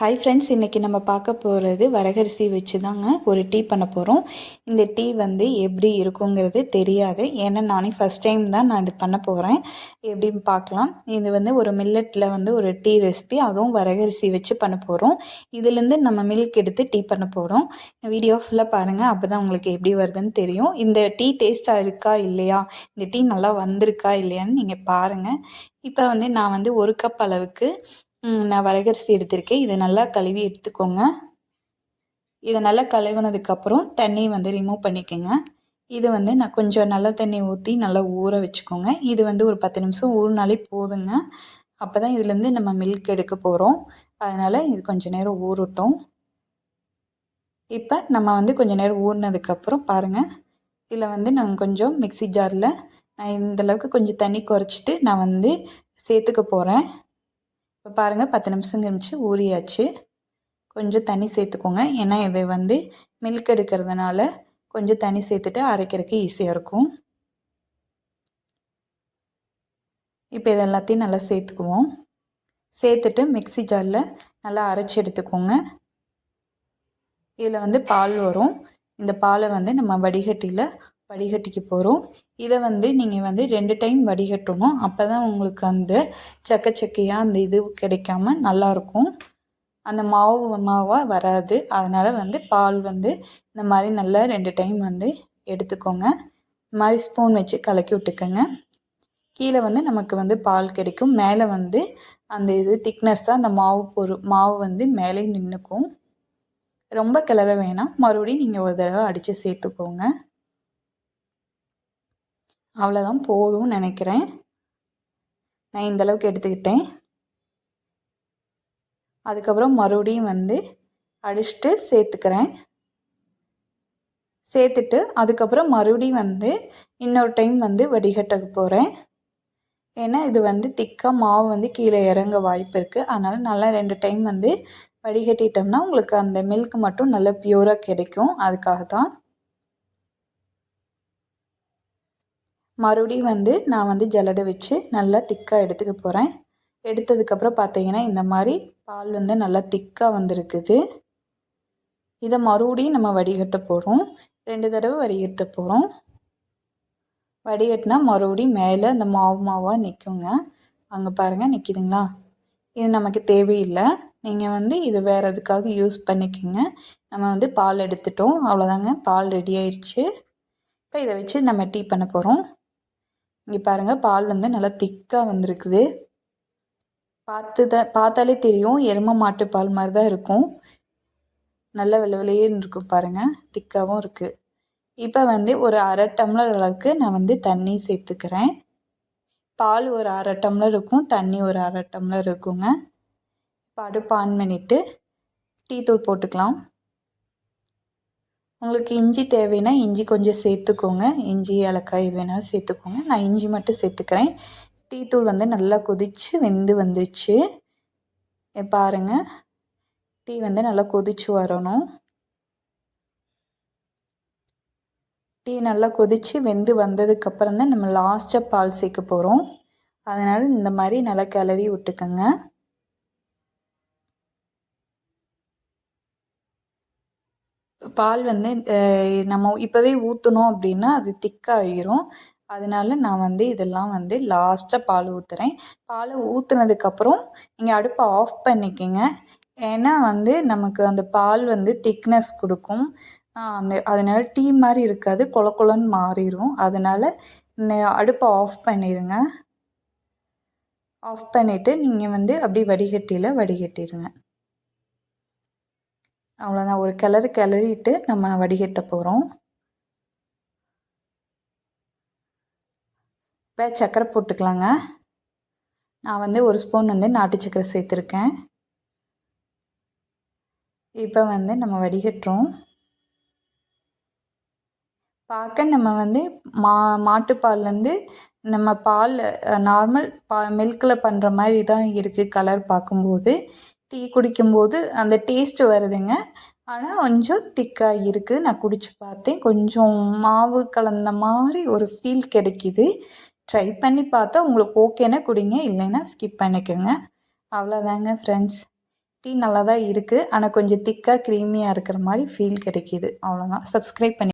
Hi friends இன்றைக்கி நம்ம பார்க்க போகிறது வரகரிசி வச்சு தாங்க ஒரு டீ பண்ண போகிறோம் இந்த டீ வந்து எப்படி இருக்குங்கிறது தெரியாது. ஏன்னா நானே ஃபஸ்ட் டைம் தான் நான் இது பண்ண போகிறேன் எப்படின்னு பார்க்கலாம். இது வந்து ஒரு மில்லட்டில் வந்து ஒரு டீ ரெசிபி அதுவும் வரகரிசி வச்சு பண்ண போகிறோம் இதுலேருந்து நம்ம மில்க் எடுத்து டீ பண்ண போகிறோம் வீடியோ ஃபுல்லாக பாருங்கள் அப்போ தான் உங்களுக்கு எப்படி வருதுன்னு தெரியும். இந்த டீ டேஸ்ட்டாக இருக்கா இல்லையா? இந்த டீ நல்லா வந்திருக்கா இல்லையான்னு நீங்கள் பாருங்கள் இப்போ வந்து நான் வந்து ஒரு கப் அளவுக்கு நான் வரகரிசி எடுத்திருக்கேன். இதை நல்லா கழுவி எடுத்துக்கோங்க. இதை நல்லா கழுவுனதுக்கப்புறம் தண்ணி வந்து ரிமூவ் பண்ணிக்கோங்க. இது வந்து நான் கொஞ்சம் நல்ல தண்ணி ஊற்றி நல்லா ஊற வச்சுக்கோங்க. இது வந்து ஒரு பத்து நிமிஷம் ஊறினாலே போதுங்க. அப்போ தான் இதுலேருந்து நம்ம மில்க் எடுக்க போகிறோம் அதனால் இது கொஞ்சம் நேரம் ஊறட்டும். இப்போ நம்ம வந்து கொஞ்சம் நேரம் ஊறினதுக்கப்புறம் பாருங்கள் இதில் வந்து நாங்கள் கொஞ்சம் மிக்சி ஜாரில் நான் இந்தளவுக்கு கொஞ்சம் தண்ணி குறைச்சிட்டு நான் வந்து சேர்த்துக்க போகிறேன் இப்போ பாருங்கள் பத்து நிமிஷம் கழிச்சு ஊறியாச்சு. கொஞ்சம் தண்ணி சேர்த்துக்கோங்க. ஏன்னா இது வந்து மில்க் எடுக்கிறதுனால கொஞ்சம் தண்ணி சேர்த்துட்டு அரைக்கிறதுக்கு ஈஸியாக இருக்கும். இப்போ இது எல்லாத்தையும் நல்லா சேர்த்துக்குவோம். சேர்த்துட்டு மிக்சி ஜாரில் நல்லா அரைச்சி எடுத்துக்கோங்க. இதில் வந்து பால் வரும். இந்த பாலை வந்து நம்ம வடிகட்டியில் வடிகட்டிக்க போகிறோம் இதை வந்து நீங்கள் வந்து ரெண்டு டைம் வடிகட்டணும். அப்போ தான் உங்களுக்கு அந்த சக்க சக்கையாக அந்த இது கிடைக்காம நல்லாயிருக்கும் அந்த மாவு மாவாக வராது. அதனால் வந்து பால் வந்து இந்த மாதிரி நல்லா ரெண்டு டைம் வந்து எடுத்துக்கோங்க. இந்த மாதிரி ஸ்பூன் வச்சு கலக்கி விட்டுக்கோங்க. கீழே வந்து நமக்கு வந்து பால் கிடைக்கும். மேலே வந்து அந்த இது திக்னஸ்ஸாக அந்த மாவு பொரு மாவு வந்து மேலே நின்றுக்கும் ரொம்ப கிளற வேணாம். மறுபடியும் நீங்கள் ஒரு தடவை அடித்து சேர்த்துக்கோங்க. அவ்வளோதான் போதும்னு நினைக்கிறேன். நான் இந்தளவுக்கு எடுத்துக்கிட்டேன். அதுக்கப்புறம் மறுபடியும் வந்து அடிச்சுட்டு சேர்த்துக்கிறேன். சேர்த்துட்டு அதுக்கப்புறம் மறுபடியும் வந்து இன்னொரு டைம் வந்து வடிகட்ட போகிறேன் ஏன்னா இது வந்து திக்காக மாவு வந்து கீழே இறங்க வாய்ப்பு இருக்குது அதனால் நல்லா ரெண்டு டைம் வந்து வடிகட்டிட்டோம்னா உங்களுக்கு அந்த மில்க் மட்டும் நல்லா பியூராக கிடைக்கும். அதுக்காக தான் மறுபடியும் வந்து நான் வந்து ஜல்லடை வச்சு நல்லா திக்காக எடுத்துக்க போகிறேன் எடுத்ததுக்கப்புறம் பார்த்தீங்கன்னா இந்த மாதிரி பால் வந்து நல்லா திக்காக வந்திருக்குது. இதை மறுபடியும் நம்ம வடிகட்ட போகிறோம் ரெண்டு தடவை வடிகட்ட போகிறோம் வடிகட்டினா மறுபடியும் மேலே அந்த மாவு மாவாக நிற்குங்க அங்கே பாருங்கள் நிற்கிதுங்களா இது நமக்கு தேவையில்லை. நீங்கள் வந்து இது வேறு எதுக்காக யூஸ் பண்ணிக்கோங்க. நம்ம வந்து பால் எடுத்துட்டோம். அவ்வளோதாங்க பால் ரெடி ஆயிடுச்சு இப்போ இதை வச்சு நம்ம டீ பண்ண போகிறோம் இங்கே பாருங்கள் பால் வந்து நல்லா திக்காக வந்திருக்குது. பார்த்து தான் பார்த்தாலே தெரியும் எரும மாட்டு பால் மாதிரி தான் இருக்கும். நல்ல விளவிலையேன்னு இருக்கும் பாருங்கள் திக்காகவும் இருக்குது இப்போ வந்து ஒரு அரை டம்ளர் அளவுக்கு நான் வந்து தண்ணி சேர்த்துக்கிறேன். பால் ஒரு அரை டம்ளர் இருக்கும் தண்ணி ஒரு அரை டம்ளர் இருக்குங்க. இப்போ அடுப்பு ஆன் பண்ணிவிட்டு டீ தூள் போட்டுக்கலாம். உங்களுக்கு இஞ்சி தேவைன்னா இஞ்சி கொஞ்சம் சேர்த்துக்கோங்க. இஞ்சி ஏலக்காய் இது வேணாலும் சேர்த்துக்கோங்க. நான் இஞ்சி மட்டும் சேர்த்துக்கிறேன். டீ தூள் வந்து நல்லா கொதித்து வெந்து வந்துச்சு பாருங்கள் டீ வந்து நல்லா கொதித்து வரணும். டீ நல்லா கொதித்து வெந்து வந்ததுக்கப்புறம் தான் நம்ம லாஸ்ட்டாக பால் சேர்க்க போகிறோம் அதனால் இந்த மாதிரி நல்லா கிளறி விட்டுக்கோங்க. பால் வந்து நம்ம இப்போவே ஊற்றணும் அப்படின்னா அது திக்காகிரும் அதனால நான் வந்து இதெல்லாம் வந்து லாஸ்ட்டாக பால் ஊற்றுறேன் பால் ஊற்றுனதுக்கப்புறம் நீங்கள் அடுப்பை ஆஃப் பண்ணிக்கோங்க. ஏன்னா வந்து நமக்கு அந்த பால் வந்து திக்னஸ் கொடுக்கும். அந்த அதனால் டீ மாதிரி இருக்காது கொல கொலன்னு மாறிடும் அதனால் இந்த அடுப்பை ஆஃப் பண்ணிடுங்க ஆஃப் பண்ணிவிட்டு நீங்கள் வந்து அப்படி வடிகட்டியில் வடிகட்டிடுங்க அவ்வளோதான் ஒரு கிளறு கிளறிட்டு நம்ம வடிகட்ட போகிறோம் இப்போ சர்க்கரை போட்டுக்கலாங்க. நான் வந்து ஒரு ஸ்பூன் வந்து நாட்டு சர்க்கரை சேர்த்துருக்கேன். இப்போ வந்து நம்ம வடிகட்டுறோம். பார்க்க நம்ம வந்து மா மாட்டுப்பால்லேருந்து நம்ம பால் நார்மல் பா மில்கில் பண்ணுற மாதிரி தான் இருக்குது கலர் பார்க்கும்போது. டீ குடிக்கும்போது அந்த டேஸ்ட்டு வருதுங்க. ஆனால் கொஞ்சம் திக்காக இருக்குது நான் குடித்து பார்த்தேன். கொஞ்சம் மாவு கலந்த மாதிரி ஒரு ஃபீல் கிடைக்கிது. ட்ரை பண்ணி பார்த்தா உங்களுக்கு ஓகேன்னா குடிங்க. இல்லைன்னா ஸ்கிப் பண்ணிக்கோங்க. அவ்வளோதாங்க ஃப்ரெண்ட்ஸ் டீ நல்லா தான் இருக்குது ஆனால் கொஞ்சம் திக்காக க்ரீமியாக இருக்கிற மாதிரி ஃபீல் கிடைக்கிது. அவ்வளோதான். சப்ஸ்கிரைப் பண்ணி